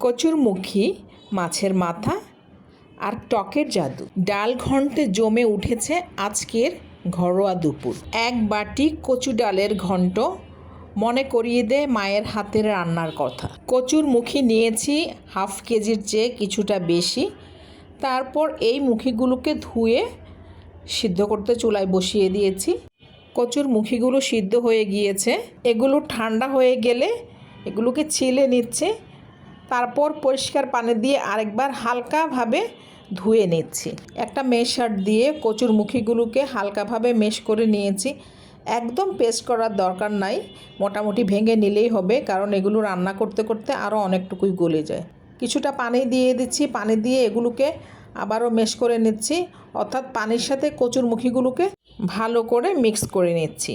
কচুরমুখী, মাছের মাথা আর টকের জাদু। ডাল ঘন্টে জমে উঠেছে আজকের ঘরোয়া দুপুর। এক বাটি কচু ডালের ঘন্ট মনে করিয়ে দেয় মায়ের হাতের রান্নার কথা। কচুর মুখি নিয়েছি হাফ কেজির চেয়ে কিছুটা বেশি। তারপর এই মুখিগুলোকে ধুয়ে সিদ্ধ করতে চুলায় বসিয়ে দিয়েছি। কচুর মুখিগুলো সিদ্ধ হয়ে গিয়েছে। এগুলো ঠান্ডা হয়ে গেলে এগুলোকে ছিলে নিচ্ছে। তারপর পরিষ্কার পানি দিয়ে আরেকবার হালকাভাবে ধুয়ে নিচ্ছি। একটা মেশার দিয়ে কচুর মুখিগুলোকে হালকাভাবে মেশ করে নিয়েছি। একদম পেস্ট করার দরকার নাই, মোটামুটি ভেঙে নিলেই হবে, কারণ এগুলো রান্না করতে করতে আরও অনেকটুকুই গলে যায়। কিছুটা পানি দিয়ে দিচ্ছি, পানি দিয়ে এগুলোকে আবারও মেশ করে নিচ্ছি, অর্থাৎ পানির সাথে কচুর মুখিগুলোকে ভালো করে মিক্স করে নিচ্ছি।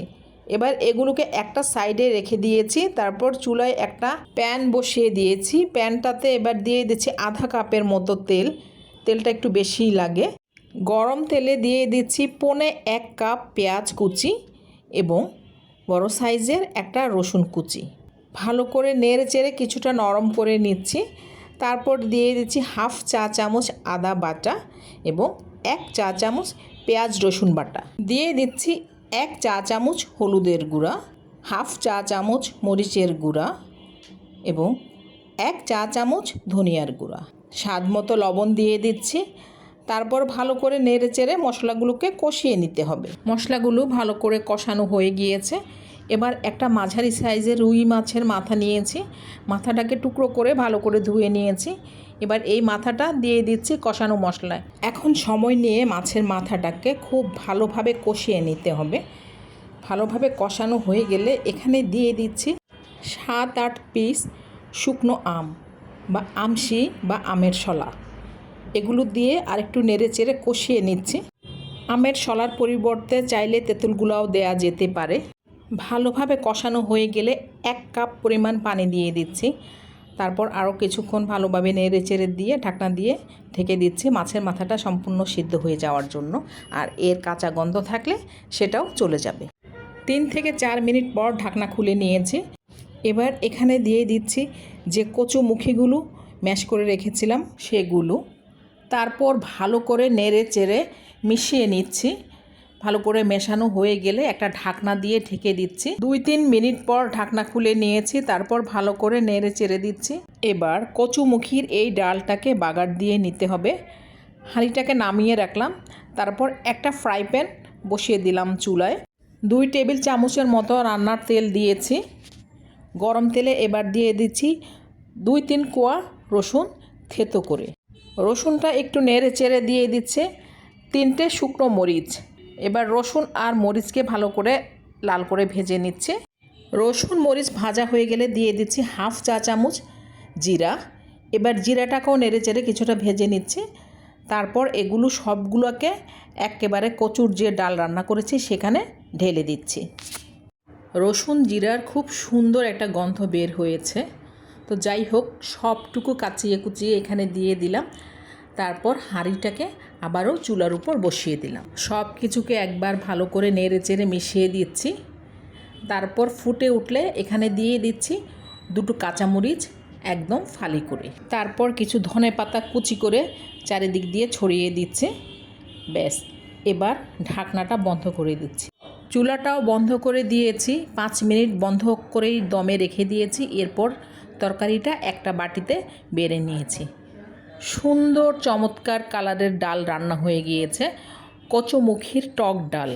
এবার এগুলোকে একটা সাইডে রেখে দিয়েছি, তারপর চুলায় একটা প্যান বসিয়ে দিয়েছি। প্যানটাতে এবার দিয়ে দিচ্ছি আধা কাপের মতো তেল, তেলটা একটু বেশিই লাগে। গরম তেলে দিয়ে দিচ্ছি পনে এক কাপ পেঁয়াজ কুচি এবং বড় সাইজের একটা রসুন কুচি। ভালো করে নেড়ে চেড়ে কিছুটা নরম করে নিচ্ছি। তারপর দিয়ে দিচ্ছি হাফ চা চামচ আদা বাটা এবং এক চা চামচ পেঁয়াজ রসুন বাটা। দিয়ে দিচ্ছি এক চা চামচ হলুদের গুঁড়া, হাফ চা চামচ মরিচের গুঁড়া এবং এক চা চামচ ধনিয়ার গুঁড়া। স্বাদ মতো লবণ দিয়ে দিচ্ছি। তারপর ভালো করে নেড়ে চেড়ে মশলাগুলোকে কষিয়ে নিতে হবে। মশলাগুলো ভালো করে কষানো হয়ে গিয়েছে। এবার একটা মাঝারি সাইজের রুই মাছের মাথা নিয়েছি। মাথাটাকে টুকরো করে ভালো করে ধুয়ে নিয়েছি। এবার এই মাথাটা দিয়ে দিচ্ছি কষানো মশলায়। এখন সময় নিয়ে মাছের মাথাটাকে খুব ভালোভাবে কষিয়ে নিতে হবে। ভালোভাবে কষানো হয়ে গেলে এখানে দিয়ে দিচ্ছি সাত, আট পিস শুকনো আম বা আমশি বা আমের শলা। এগুলো দিয়ে আরেকটু নেড়ে চেড়ে কষিয়ে নিচ্ছি। আমের শলার পরিবর্তে চাইলে তেঁতুলগুলাও দেয়া যেতে পারে। ভালোভাবে কষানো হয়ে গেলে এক কাপ পরিমাণ পানি দিয়ে দিচ্ছি। তারপর আরও কিছুক্ষণ ভালোভাবে নেড়ে চেড়ে দিয়ে ঢাকনা দিয়ে ঢেকে দিচ্ছি। মাছের মাথাটা সম্পূর্ণ সিদ্ধ হয়ে যাওয়ার জন্য। আর এর কাঁচা গন্ধ থাকলে সেটাও চলে যাবে। তিন থেকে চার মিনিট পর ঢাকনা খুলে নিয়েছি। এবার এখানে দিয়ে দিচ্ছি যে কচু মুখিগুলো ম্যাশ করে রেখেছিলাম সেগুলো। তারপর ভালো করে নেড়ে চেড়ে মিশিয়ে নিচ্ছি। ভালো করে মেশানো হয়ে গেলে একটা ঢাকনা দিয়ে ঢেকে দিচ্ছি। দুই তিন মিনিট পর ঢাকনা খুলে নিয়েছি, তারপর ভালো করে নেড়ে চেড়ে দিচ্ছি। এবার কচুমুখির এই ডালটাকে বাগার দিয়ে নিতে হবে। হাঁড়িটাকে নামিয়ে রাখলাম, তারপর একটা ফ্রাই প্যান বসিয়ে দিলাম চুলায়। দুই টেবিল চামচের মতো রান্নার তেল দিয়েছি। গরম তেলে এবার দিয়ে দিচ্ছি দুই তিন কোয়া রসুন থেতো করে। রসুনটা একটু নেড়ে চেড়ে দিয়ে দিচ্ছে তিনটে শুকনো মরিচ। এবার রসুন আর মরিচকে ভালো করে লাল করে ভেজে নিচ্ছে। রসুন, মরিচ ভাজা হয়ে গেলে দিয়ে দিচ্ছি হাফ চা চামচ জিরা। এবার জিরাটাকেও নেড়ে চেড়ে কিছুটা ভেজে নিচ্ছে। তারপর এগুলো সবগুলোকে একেবারে কচুর যে ডাল রান্না করেছি সেখানে ঢেলে দিচ্ছি। রসুন, জিরার খুব সুন্দর একটা গন্ধ বের হয়েছে। তো যাই হোক, সবটুকু কাচিয়ে কুচিয়ে এখানে দিয়ে দিলাম। তারপর হাঁড়িটাকে আবারও চুলার উপর বসিয়ে দিলাম। সব কিছুকে একবার ভালো করে নেড়ে চেড়ে মিশিয়ে দিচ্ছি। তারপর ফুটে উঠলে এখানে দিয়ে দিচ্ছি দুটো কাঁচামরিচ একদম ফালি করে। তারপর কিছু ধনে পাতা কুচি করে চারিদিক দিয়ে ছড়িয়ে দিচ্ছে। ব্যাস, এবার ঢাকনাটা বন্ধ করে দিচ্ছি। চুলাটাও বন্ধ করে দিয়েছি। পাঁচ মিনিট বন্ধ করেই দমে রেখে দিয়েছি। এরপর তরকারিটা একটা বাটিতে বেড়ে নিয়েছি। সুন্দর চমৎকার কালারের ডাল রান্না হয়ে গিয়েছে। কচুমুখির টক ডাল।